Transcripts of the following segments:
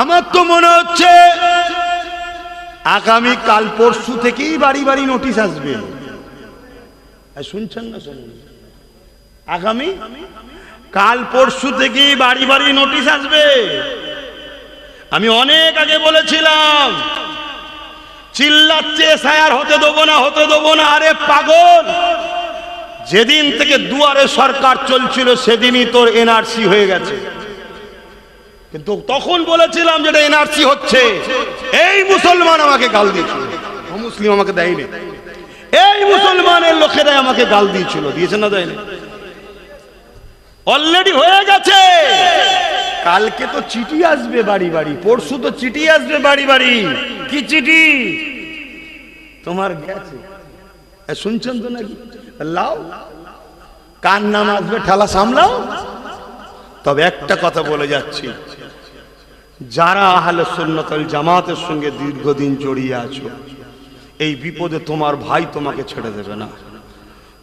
আমার তো মনে হচ্ছে আগামী কাল পরশু থেকেই বাড়ি বাড়ি নোটিশ আসবে। শুনছেন না শুনুন। আগামী কাল পরশু থেকেই বাড়ি বাড়ি নোটিশ আসবে। আমি অনেক আগে বলেছিলাম, চিল্লাচ্ছে সায়ার, হতে দেবো না, হতে দেবো না, আরে পাগল! যেদিন থেকে দুয়ারে সরকার চলছিল, সেদিনই তোর এনআরসি হয়ে গেছে। কিন্তু তখন বলেছিলাম যেটা এনআরসি হচ্ছে। এই মুসলমান আমাকে গাল দিয়েছিল। মুসলিম আমাকে দেয়নি। এই মুসলমানের লোকেরাই আমাকে গাল দিয়েছিল। দিয়েছে না দেয়নি? অলরেডি হয়ে গেছে। কালকে তো চিঠি আসবে বাড়ি বাড়ি। পরশু তো চিঠি আসবে বাড়ি বাড়ি। কি চিঠি? তোমার গেছে। শুনছেন তো নাকি? লাও। কার নাম আসবে? ঠেলা সামলাও। তবে একটা কথা বলে যাচ্ছি। যারা আহলে সুন্নতল জামাতের সঙ্গে দীর্ঘদিন জড়িয়ে আছো, এই বিপদে তোমার ভাই তোমাকে ছেড়ে দেবে না।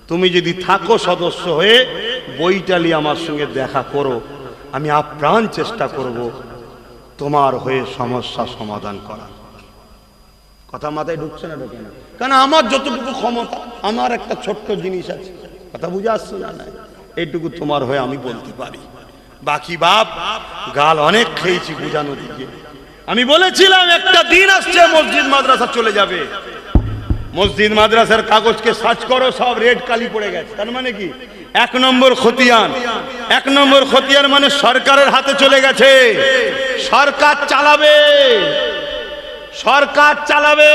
তুমি যদি থাকো সদস্য হয়ে বইটালি আমার সঙ্গে দেখা করো, আমি আপ্রাণ চেষ্টা করব তোমার হয়ে সমস্যা সমাধান করা কথা মাথায় ঢুকছে না ঢুকে না। কারণ আমার যতটুকু ক্ষমতা, আমার একটা ছোট্ট জিনিস আছে। কথা বুঝে আসছে না? এইটুকু তোমার হয়ে আমি বলতে পারি। বাকি বাপ, গাল অনেক খেয়েছি বুঝানো দিকে। আমি বলেছিলাম, একটা দিন আসছে মসজিদ মাদ্রাসা চলে যাবে। মসজিদ মাদ্রাসার কাগজকে সার্চ করো, সব রেড কালি পড়ে গেছে। তার মানে কি? এক নম্বর খতিয়ান। এক নম্বর খতিয়ান মানে সরকারের হাতে চলে গেছে। সরকার চালাবে। সরকার চালাবে।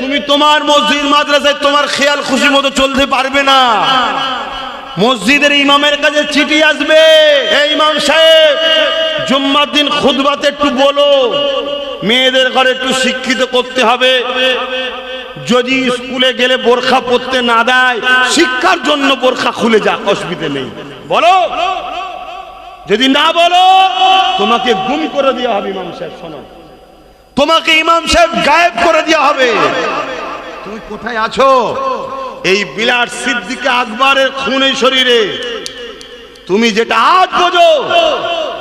তুমি তোমার মসজিদ মাদ্রাসায় তোমার খেয়াল খুশি মতো চলতে পারবে না। মসজিদের ইমামের কাছে চিঠি আসবে। এই ইমাম সাহেব, জুম্মার দিন খুদবাতে একটু বলো। মেয়েদের ঘরে একটু শিক্ষিত করতে হবে। যদি স্কুলে গেলে বোরখা পরতে না দেয়, শিক্ষার জন্য বোরখা খুলে যাক, অসুবিধে নেই। বলো। যদি না বলো, তোমাকে গুম করে দেওয়া হবে ইমাম সাহেব, শোনো। তোমাকে ইমাম সাহেব গায়েব করে দেওয়া হবে। তুমি কোথায় আছো? এই বিলাট সিদ্দিকে আকবরের খুনের শরীরে। তুমি যেটা আজ বোঝো,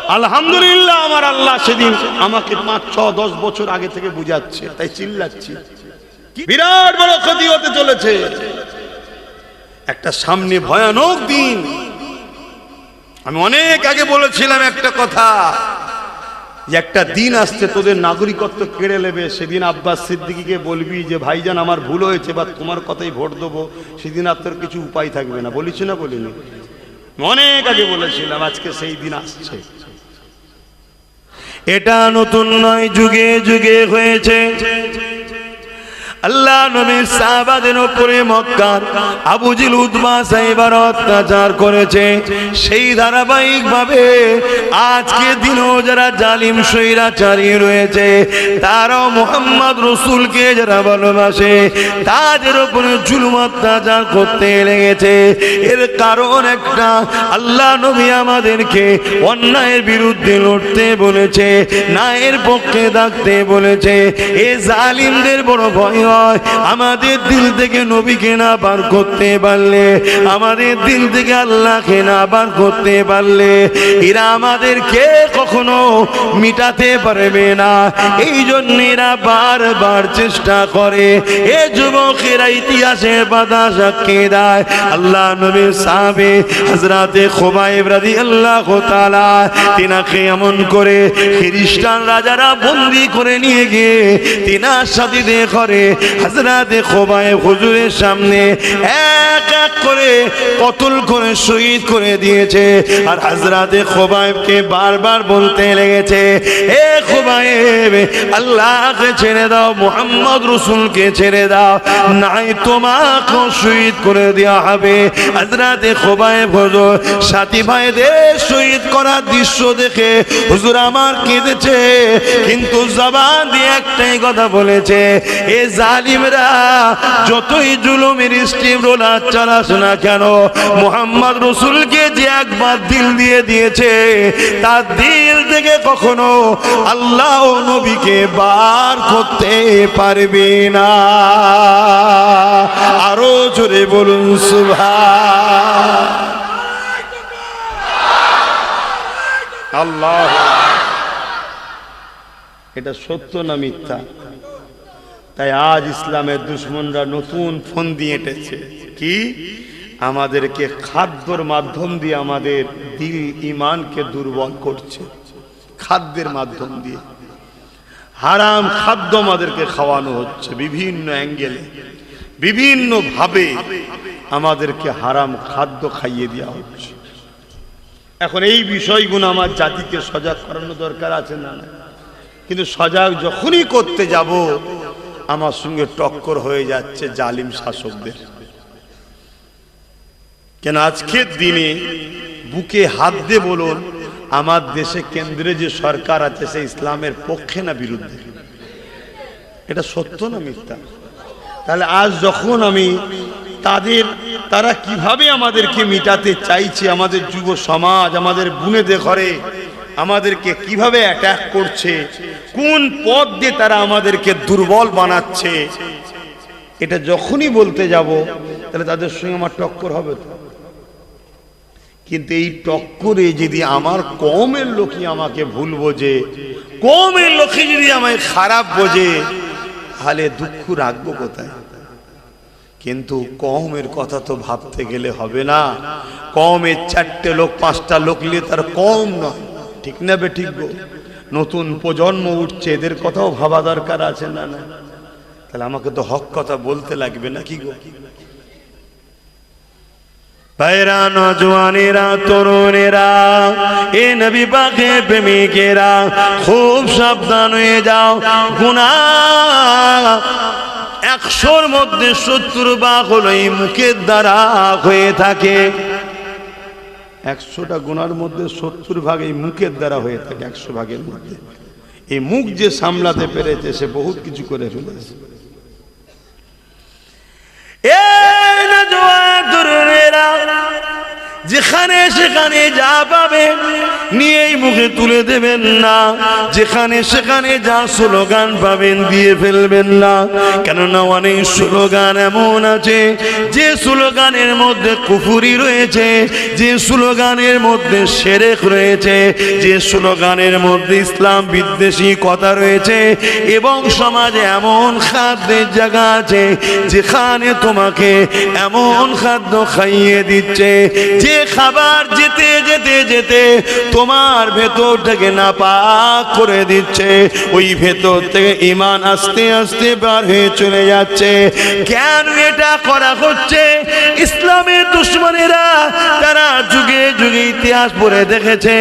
আলহামদুলিল্লাহ আমার আল্লাহ সেদিন আমাকে পাঁচ, ছ, দশ বছর আগে থেকে বুঝাচ্ছে, তাই চিল্লাচ্ছি। বিরাট বড় ক্ষতি হতে চলেছে। একটা সামনে ভয়ানক দিন। আমি অনেক আগে বলেছিলাম একটা কথা যে একটা দিন আসছে, তোদের নাগরিকত্ব কেড়ে নেবে। সেদিন আব্বাস সিদ্দিকিকে বলবি যে, ভাইজান, আমার ভুল হয়েছে বা তোমার কথাই ভোট দেবো। সেদিন আর তোর কিছু উপায় থাকবে না। বলিস না, বলিনি? অনেক আগে বলেছিলাম, আজকে সেই দিন আসছে। এটা নতুন নয়, যুগে যুগে হয়েছে। আল্লাহ নবীর সাহাবাদের উপরে মক্কার আবুজিল উদ্মা সাহেবার অত্যাচার করেছে। সেই ধারাবাহিক ভাবে আজকে দিনও যারা জালিম সৈরাচারী রয়েছে, তারাও মোহাম্মদ রসুলকে যারা ভালোবাসে, তাদের উপরে জুলুম অত্যাচার করতে লেগেছে। এর কারণ একটা, আল্লাহ নবী আমাদেরকে অন্যায়ের বিরুদ্ধে লড়তে বলেছে, ন্যায়ের পক্ষে থাকতে বলেছে। এ জালিমদের বড় ভয় হয়। আমাদের দিল থেকে নবীকে না বার করতে পারলে, আমাদের দিল থেকে আল্লাহকে না বার করতে পারলে, এরা আমাদেরকে কখনো মিটাতে পারবে না। এই জন্য এরা বারবার চেষ্টা করে। এ যুবকেরা ইতিহাসের বাধা সাক্ষী দেয়। আল্লাহ নবীর সাহাবে হজরাতে খোবাইব রাদি আল্লাহ তালা তিনাকে এমন করে খ্রিস্টান রাজারা বন্দি করে নিয়ে গিয়ে তিনার সাথীতে করে হজরাতে খোবাইব হুজুরের সামনে এক এক করে কতল করে শহীদ করে দিয়েছে। আর হজরাতে খোবাইবকে বারবার বলতে লেগেছে, এ খোবাইব আল্লাহকে ছেড়ে দাও, মোহাম্মদ রসুলকে ছেড়ে দাও, নাই তোমাকে শহীদ করে দেওয়া হবে। হজরাতে খোবাইব হুজুর সাথী ভাইদের শহীদ করার দৃশ্য দেখে হুজুর আমার কেঁদেছে, কিন্তু জবান দিয়ে একটাই কথা বলেছে, এ জালিমরা যতই জুলুমের স্টিম রোলার চালাস না কেন, মোহাম্মদ রসুলকে যে একবার দিল দিয়ে দিয়েছে, তার দিল থেকে কখনো আল্লাহ নবীকে বার করতে পারবে না। আরও জোরে বলুন সুভা আল্লাহ এটা সত্য না মিথ্যা? তাই আজ ইসলামের দুশ্মনরা নতুন ফোন দিয়ে এঁটেছে। কি? আমাদেরকে খাদ্যর মাধ্যম দিয়ে আমাদের দিল ইমানকে দুর্বল করছে। খাদ্যের মাধ্যম দিয়ে। হারাম খাদ্য আমাদেরকে খাওয়ানো হচ্ছে বিভিন্ন অ্যাঙ্গেলে। বিভিন্ন ভাবে আমাদেরকে হারাম খাদ্য খাইয়ে দেওয়া হচ্ছে। এখন এই বিষয়গুলো আমার জাতিকে সজাগ করানো দরকার আছে না না কিন্তু সজাগ যখনই করতে যাব আমার সঙ্গে টক্কর হয়ে যাচ্ছে জালিম শাসকদের। কেন আজকের দিনে বুকে হাত দিয়ে বলুন, আমার দেশে কেন্দ্রে যে সরকার আছে, সে ইসলামের পক্ষে না বিরুদ্ধে? এটা সত্য না মিথ্যা? তাহলে আজ যখন আমি তাদের, তারা কীভাবে আমাদেরকে মিটাতে চাইছে, আমাদের যুব সমাজ, আমাদের বুনেদের ঘরে আমাদেরকে কীভাবে অ্যাটাক করছে? কোন পথ দিয়ে তারা আমাদেরকে দুর্বল বানাচ্ছে? এটা যখনই বলতে যাব, তাহলে তাদের সঙ্গে আমার টক্কর হবে তো। কিন্তু এই টক্করে যদি আমার কমের লোকই আমাকে ভুল বোঝে, কমের লোকই যদি আমায় খারাপ বোঝে, তাহলে দুঃখ রাখব কোথায়? কিন্তু কমের কথা তো ভাবতে গেলে হবে না। কমের চারটে লোক, পাঁচটা লোক নিয়ে তার কম নয়। ঠিক না ঠিক নতুন প্রজন্ম উঠছে, এদের কথাও ভাবা দরকার আছে না না। তাহলে আমাকে তো হক কথা বলতে লাগবে না কি গো? ভাইরা, নজওয়ানেরা, তরুণেরা, এ নবী পাকে প্রেমিকেরা, খুব সাবধান হয়ে যাও। গুণা একশোর মধ্যে সত্তর ভাগ হলো মুখের দ্বারা হয়ে থাকে। একশোটা গোনার মধ্যে সত্তর ভাগ এই মুখের দ্বারা হয়ে থাকে, একশো ভাগের মধ্যে। এই মুখ যে সামলাতে পেরেছে, সে বহুত কিছু করে ফেলেছে। তরুণেরা যেখানে সেখানে যা পাবেন, নিয়েই মুখে তুলে দেবেন না। যেখানে সেখানে যা স্লোগান পাবেন, দিয়ে ফেলবেন না। কেননা অনেক স্লোগান এমন আছে, যে স্লোগানের মধ্যে কুফুরি রয়েছে, যে স্লোগানের মধ্যে সেরেক রয়েছে, যে স্লোগানের মধ্যে ইসলাম বিদ্বেষী কথা রয়েছে, এবং সমাজে এমন খাদ্যের জায়গা আছে, যেখানে তোমাকে এমন খাদ্য খাইয়ে দিচ্ছে, যে খাবার যেতে যেতে যেতে তোমার ভেতর থেকে না পাক করে দিচ্ছে। ওই ভেতর থেকে ইমান আস্তে আস্তে বার হয়ে চলে যাচ্ছে। কেন এটা করা হচ্ছে? ইসলামের দুশ্মনেরা তারা যুগে যুগে ইতিহাস পড়ে দেখেছে,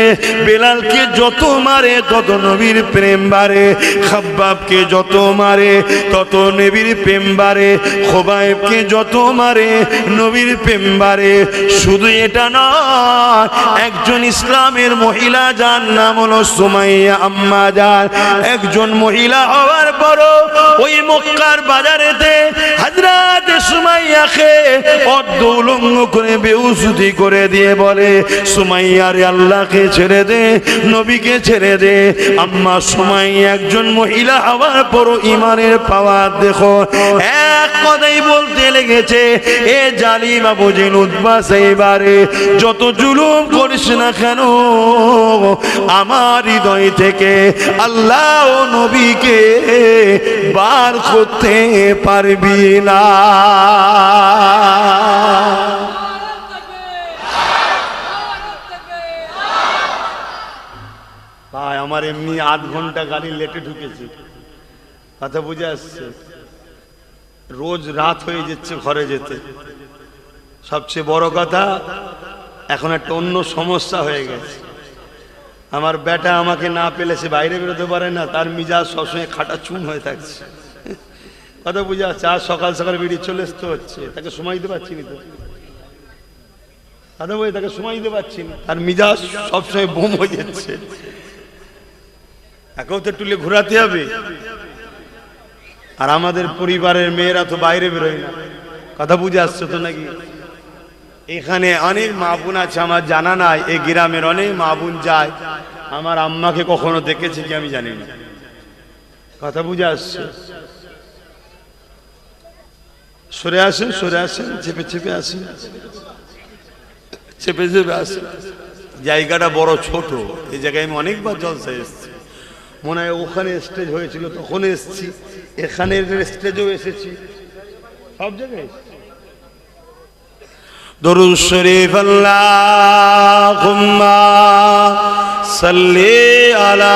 বেলালকে যত মারে, তত নবীর প্রেম বাড়ে, খাব্বাবকে যত মারে, তত নবীর প্রেম বাড়ে, খোবাইবকে যত মারে, নবীর প্রেম বাড়ে। শুধু এটা নয় একজন ইসলামের মহিলা যার নাম হলো সুমাইয়া আম্মা যার একজন মহিলা হওয়ার পরও ওই মক্কার বাজারেতে হাজরাত সুমাইয়াকে অর্ধ উলঙ্গ করে বেউসুদি করে দিয়ে বলে সুমাইয়ারে আল্লাহকে ছেড়ে দে, নবীকে ছেড়ে দে। আম্মা সুমাইয়া একজন মহিলা হওয়ার পরও ইমানের পাওয়ার দেখো, এক কথাই বলতে লেগেছে, এ জালিমা বুঝিন উদ্বাস এইবারে যত জুলুম করিস না কেন? আমার হৃদয় থেকে আল্লাহ ও নবীকে বার করতে পারবি না। ভাই, আমার এমনি আধ ঘণ্টা গাড়ি লেটে ঢুকেছে। কথা বুঝে আসছে রোজ রাত হয়ে যাচ্ছে ঘরে যেতে। সবচেয়ে বড় কথা, এখন একটা অন্য সমস্যা হয়ে গেছে। আমার বেটা আমাকে না পেলে সে বাইরে বেরোতে পারে না, তার মিজাজ সবসময় খাটা চুন হয়ে থাকছে। কথা বুঝে আসছে সকাল সকাল বেরিয়ে চলে আসতে হচ্ছে, তাকে সময় দিতে পারছি না তো। কথা বলে, তাকে সময় দিতে পারছি না, তার মিজাজ সবসময় বোম হয়ে যাচ্ছে। একেও তো টুলে ঘোরাতে হবে। আর আমাদের পরিবারের মেয়েরা তো বাইরে বেরোয় না। কথা বুঝে আসছে তো নাকি? এখানে অনেক মা বোন আছে, আমার জানা নাই, এই গ্রামের অনেক মা বোন যায়। আমার আম্মাকে কখনো দেখেছে কি আমি জানি না। কথা বুঝে আসছে? সরে আসেন সরে আসেন, চেপে চেপে আসেন। চেপে চেপে আসেন। জায়গাটা বড় ছোট, এই জায়গায় আমি অনেকবার জলসা এসেছি। মনে হয় ওখানে স্টেজ হয়েছিল, তখন এসেছি। এখানের স্টেজেও এসেছি। সব জায়গায় दरुज शरीफ अल्लाहुम्मा सल्ली अला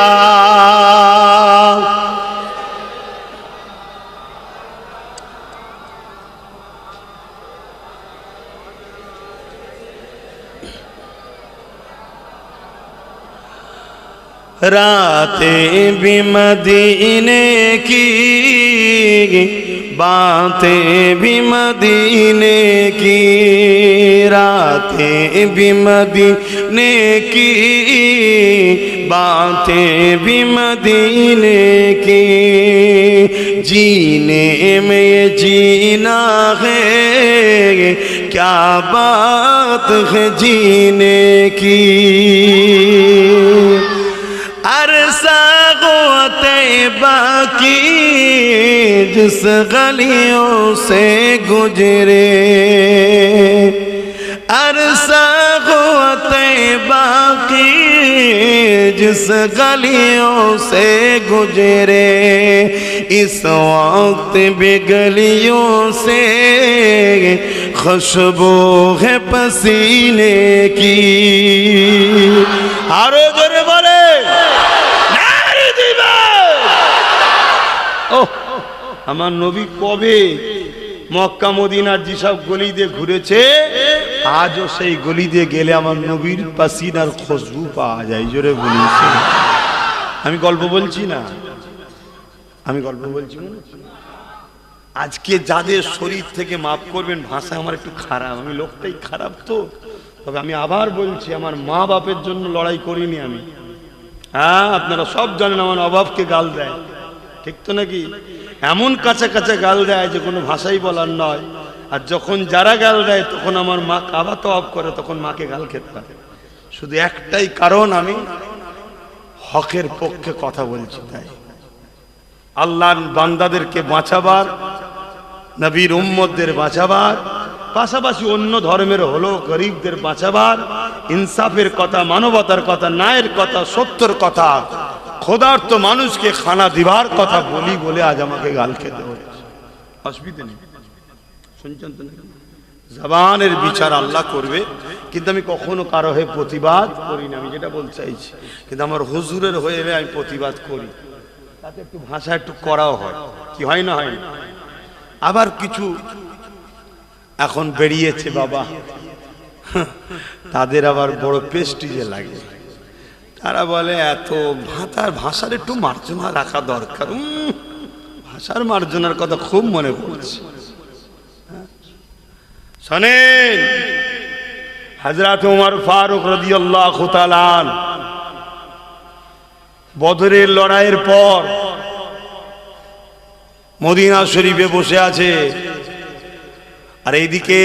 रातें भी मदीने की बातें भी मदीने की रातें भी मदीने की बातें भी मदीने की जीने में ये जीना है क्या बात है जीने की अरसा باقی جس گلیوں سے گزرے۔ عرصہ قوت باقی جس گلیوں سے گزرے۔ اس وقت بھی گلیوں سے خوشبو ہے پسینے کی۔ ہر আমার নবী কবে মক্কা, মদিনার যেসব গলি দিয়ে ঘুরেছে, আজও সেই গলি দিয়ে গেলে আমার নবীর পাসিনার খুশবু পাওয়া যায়। জোরে বলিছে আমি গল্প বলছি না? আমি গল্প বলছি আজকে যাদের শরীর থেকে মাফ করবেন, ভাষা আমার একটু খারাপ। আমি লোকটাই খারাপ তো। তবে আমি আবার বলছি, আমার মা বাপের জন্য লড়াই করিনি আমি। হ্যাঁ আপনারা সব জানেন আমার অভাবকে গাল দেয়। ঠিক তো নাকি? এমন কাছে কাছে গাল দেয় যে কোনো ভাষাই বলার নয়। আর যখন যারা গাল দেয়, তখন আমার মা কাবা তো অফ করে, তখন মাকে গাল খেতে হয় শুধু একটাই কারণ আমি হকের পক্ষে কথা বলছি তাই। আল্লাহর বান্দাদেরকে বাঁচাবার, নবীর উম্মতদের বাঁচাবার, পাশাপাশি অন্য ধর্মের হলো গরিবদের বাঁচাবার, ইনসাফের কথা, মানবতার কথা, ন্যায়ের কথা, সত্যর কথা ক্ষুধার্ত মানুষকে খানা দিবার কথা বলি বলে আজ আমাকে গাল খেতে হচ্ছে অসুবিধা নেই। শুনছেন তো জবানের বিচার আল্লাহ করবে কিন্তু আমি কখনো কারও হয়ে প্রতিবাদ করি না আমি যেটা বলতে চাইছি। কিন্তু আমার হুজুরের হয়ে আমি প্রতিবাদ করি। তাতে একটু ভাষা একটু করাও হয়। কি হয় না হয় না? আবার কিছু এখন বেরিয়েছে বাবা। তাদের আবার বড় পেস্টিজে লাগে। তারা বলে, এত ভাতার ভাষার একটু মার্জনা রাখা দরকার। ভাষার মার্জনার কথা খুব মনে পড়ছে। শোনেন হজরত উমর ফারুক রদিয়াল্লাহ খুতালান বদরের লড়াইয়ের পর মদিনা শরীফে বসে আছে। আর এইদিকে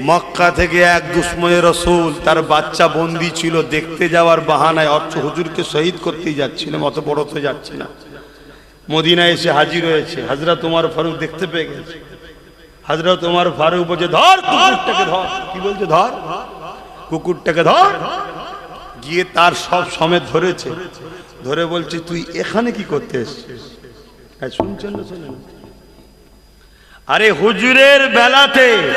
মক্কা থেকে এক দুশ্মনের রসুল, তার বাচ্চা বন্দি ছিল, দেখতে যাওয়ার বাহানায় অর্থ হুজুরকে শহীদ করতেই যাচ্ছিলাম, অত বড় তো যাচ্ছে না। মদিনা এসে হাজির হয়েছে হাজরা তোমার ফারুক দেখতে পেয়ে গেছে। হাজরা তোমার ফারুক বলছে, ধর কুকুরটাকে ধর। কি বলছে, ধর। কুকুরটাকে ধর। গিয়ে তার সব সমেত ধরেছে। ধরে বলছে, তুই এখানে কি করতে এসছিস? হ্যাঁ শুনছেন না। আরে হুজুরের বেলাতে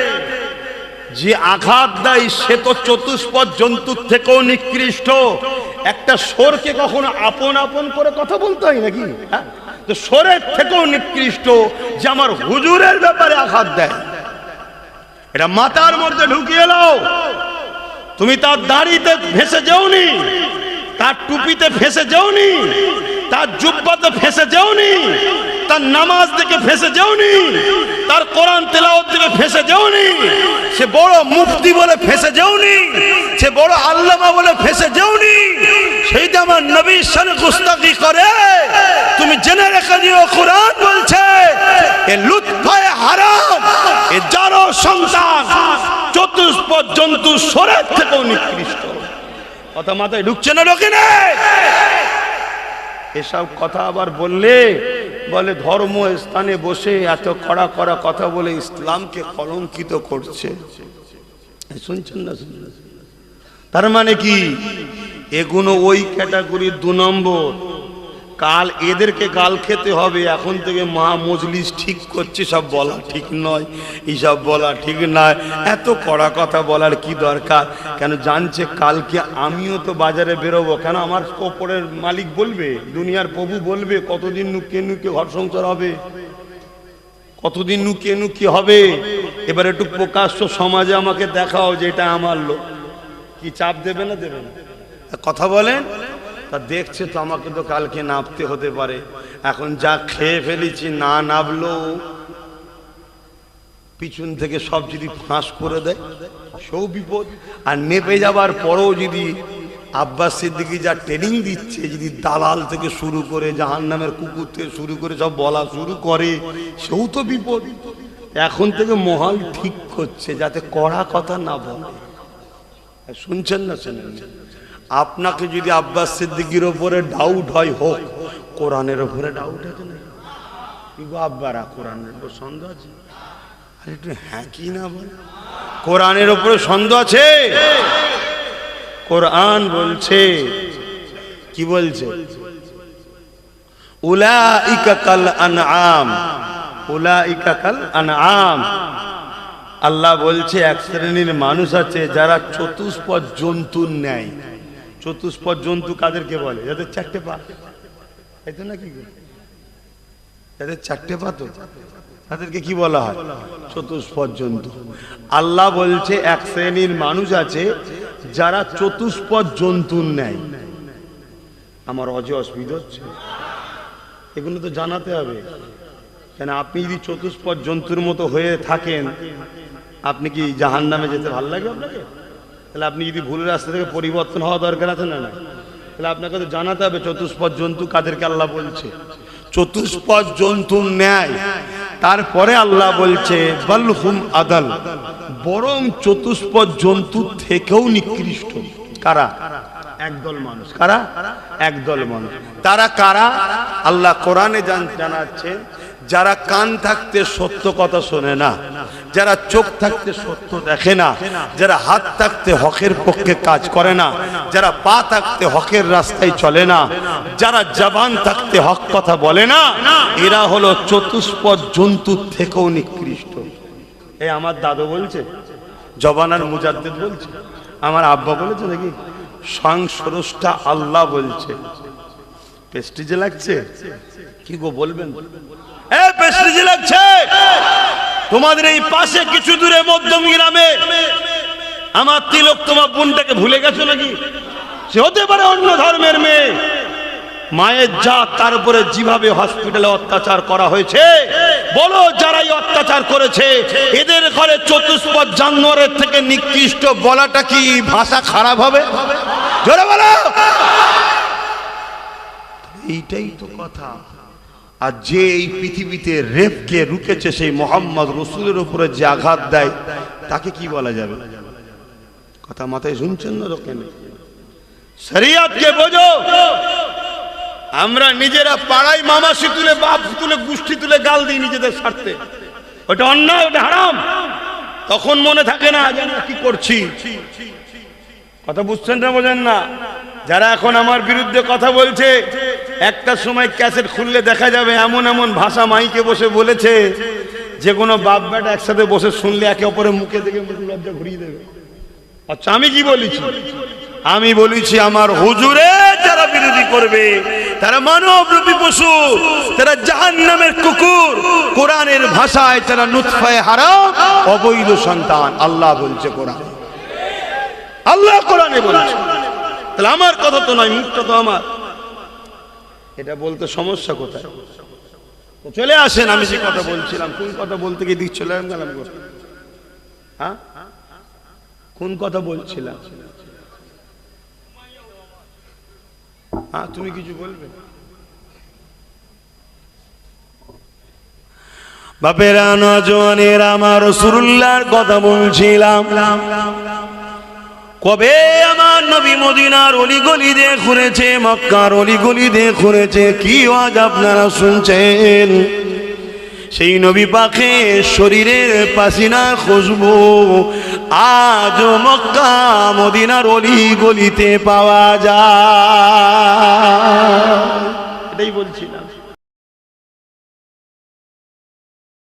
যে আঘাত দেয় সে তো চতুষ্পদ জন্তুর থেকেও নিকৃষ্ট। একটা সোরকে কখনো আপন আপন করে কথা বলতে হয় নাকি? হ্যাঁ? তো সোরের থেকেও নিকৃষ্ট যে আমার হুজুরের ব্যাপারে আঘাত দেয়। এটা মাথার মধ্যে ঢুকিয়ে নাও। তুমি তার দাড়িতে ভেসে যাওনি, তার টুপিতে ফেসে যাওনি তার জুব্বাতে ফেসে যাওনি, তার নামাজ দেখে ফেসে যাওনি, তার কোরআন তেলাওয়াত দেখে ফেসে যাওনি, সে বড় মুফতি বলে ফেসে যাওনি, সে বড় আল্লামা বলে ফেসে যাওনি। সেইটা আমার নবীর সাথে গুস্তাকি করে, তুমি জেনে রেখে দিও, কোরআন বলছে, এ লুৎফায় হারাম, এ যারো সন্তান, চতুষ্পদ জন্তু সরের থেকেও নিকৃষ্ট। কথা মাথায় ঢুকছে না ঢোকে না এসব কথা আবার বললে বলে ধর্ম স্থানে বসে এত কড়া কড়া কথা বলে ইসলামকে কলঙ্কিত করছে। শুনছেন না? তার মানে কি? এগুলো ওই ক্যাটাগরির দু নম্বর। কাল এদেরকে গাল খেতে হবে, এখন থেকে মা মজলিস ঠিক করছে, সব বলা ঠিক নয়, এইসব বলা ঠিক নয়। এত কড়া কথা বলার কি দরকার? কেন জানছে কালকে আমিও তো বাজারে বেরোবো, কেন আমার ওপরের মালিক বলবে, দুনিয়ার প্রভু বলবে, কতদিন নুকে নুকে ঘর সংসার হবে? কতদিন নুকিয়ে নুকিয়ে হবে? এবার একটু প্রকাশ্য সমাজে আমাকে দেখাও যে এটা আমার লোক। কি চাপ দেবে না দেবে না? কথা বলেন। তা দেখছে তো আমাকে তো কালকে নাপতে হতে পারে। এখন যা খেয়ে ফেলেছি, না নাবলেও পিছন থেকে সব যদি ফাঁস করে দেয় সেও বিপদ। আর নেপে যাবার পরেও যদি আব্বাস সিদ্দিকি যা ট্রেনিং দিচ্ছে, যদি দালাল থেকে শুরু করে জাহান নামের কুকুর থেকে শুরু করে সব বলা শুরু করে, সেও তো বিপদ। এখন থেকে মহাল ঠিক করছে, যাতে কড়া কথা না বলে। শুনছেন না শুনেন আপনাকে যদি আব্বাস সিদ্দিকির ওপরে ডাউট হয়, হোক। কোরআনের ওপরে ডাউট আছে না আব্বারা, কোরআনের উপর সন্দেহ আছে? আরে একটু হ্যাঁ কি না বল। কোরআনের ওপরে সন্দেহ আছে? কোরআন বলছে, কি বলছে? উলাইকা কাল আনআম, উলাইকা কাল আনআম। আল্লাহ বলছে, এক শ্রেণির মানুষ আছে যারা চতুষ্পদ জন্তুর ন্যায়। চতুষ্পদ জন্তু কাদেরকে বলে? যাদের চারটে পা। এই তো নাকি? যাদের চারটে পা তো, তাদেরকে কি বলা হয়? চতুষ্পদ জন্তু আল্লাহ বলছে, এক শ্রেণির মানুষ আছে যারা চতুষ্পদ জন্তুর নেয়। আমার অজে অসুবিধা হচ্ছে। এগুলো তো জানাতে হবে। কেন, আপনি যদি চতুষ্পদ জন্তুর মতো হয়ে থাকেন, আপনি কি জাহান নামে যেতে ভালো লাগে আপনাকে? তাহলে আপনি যদি ভুল রাস্তা থেকে পরিবর্তন হওয়া দরকার আছে না না তাহলে আপনাকে তো জানাতে হবে চতুষ্পদ জন্তু কাদেরকে আল্লাহ বলছে? চতুষ্পদ জন্তু ন্যায়। তারপরে আল্লাহ বলছে বলহুম আদাল। বরং চতুষ্পদ জন্তু থেকেও নিকৃষ্ট। কারা? একদল মানুষ। কারা? একদল মানুষ। তারা কারা? আল্লাহ কোরআনে জান- জানাচ্ছেন যারা কান থাকতে সত্য কথা শোনে না, যারা চোখ থাকতে সত্য দেখে না, যারা হাত থাকতে হকের পক্ষে কাজ করে না, যারা পা থাকতে হকের রাস্তায় চলে না, যারা জবান থাকতে হক কথা বলে না, এরা হলো চতুষ্পদ জন্তুর থেকেও নিকৃষ্ট। এ আমার দাদু বলছে জবানার মুজাদ্দেদ বলছে, আমার আব্বা বলেছে নাকি সংসরসটা আল্লাহ বলছে। পেস্টিজে লাগছে? কি গো বলবেন? পেস্টিজে লাগছে। তোমাদের এই পাশে কিছু দূরে মধ্যম গ্রামে আমার তিলক তোমার বোনটাকে ভুলে গেছো নাকি? সে হতে পারে অন্য ধর্মের মেয়ে। মায়ের যেভাবে হসপিটালে অত্যাচার করা হয়েছে, বলো যারা এই অত্যাচার করেছে, এদের ঘরে চতুষ্পদ জানোয়ারের থেকে নিকৃষ্ট বলাটা কি ভাষা খারাপ হবে? জোরে বলো। এইটাই তো কথা। আর যে এই পৃথিবীতে রেপকে রুকেছে সেই মোহাম্মদ রসুলের উপরে যে আঘাত দেয়, তাকে কি বলা যাবে? কথা মাথায় শুনছেন না কেন? শরিয়াতকে বোঝো। আমরা নিজেরা পাড়ায় মামাসি তুলে, বাপ তুলে, গোষ্ঠী তুলে গাল দিই নিজেদের স্বার্থে। ওটা অন্যায়, ওটা হারাম। তখন মনে থাকে না যে কি করছি? কথা বুঝছেন না, বোঝেন না? যারা এখন আমার বিরুদ্ধে কথা বলছে একটা সময় ক্যাসেট খুললে দেখা যাবে এমন এমন ভাষা মাইকে বসে বলেছে, যে কোনো বাপ বেটা একসাথে বসে শুনলে একে অপরের মুখে দেখে লজ্জা ঘুরিয়ে দেবে। আচ্ছা আমি কি বলেছি? আমি বলেছি, আমার হুজুরে যারা বিরোধী করবে, তারা মানব রূপী পশু, তারা জাহান নামের কুকুর, কোরআনের ভাষায় তারা নুৎফায় হারা অবৈধ সন্তান, আল্লাহ বলছে কোরআন। আল্লাহ কোরআনে বলছে। তাহলে আমার কথা তো নয়, মুখটা তো আমার। এটা বলতে সমস্যা কোথায়? চলে আসেন, আমি যে কথা বলছিলাম। কোন কথা বলতে গিয়ে দিক চলে গেলাম হ্যাঁ? কোন কথা বলছিলাম? হ্যাঁ তুমি কিছু বলবে? বাপেরা নজওয়ানের আমার রসুল্লাহর কথা বলছিলাম। কবে আমার নবী মদিনার অলিগলি দিয়ে ঘুরেছে, মক্কার অলিগলি দিয়ে ঘুরেছে। কি আজ আপনারা শুনছেন? সেই নবী পাখে শরীরের পাসিনা খুশবু আজ মক্কা মদিনার অলি গলিতে পাওয়া যায়। এটাই বলছিলাম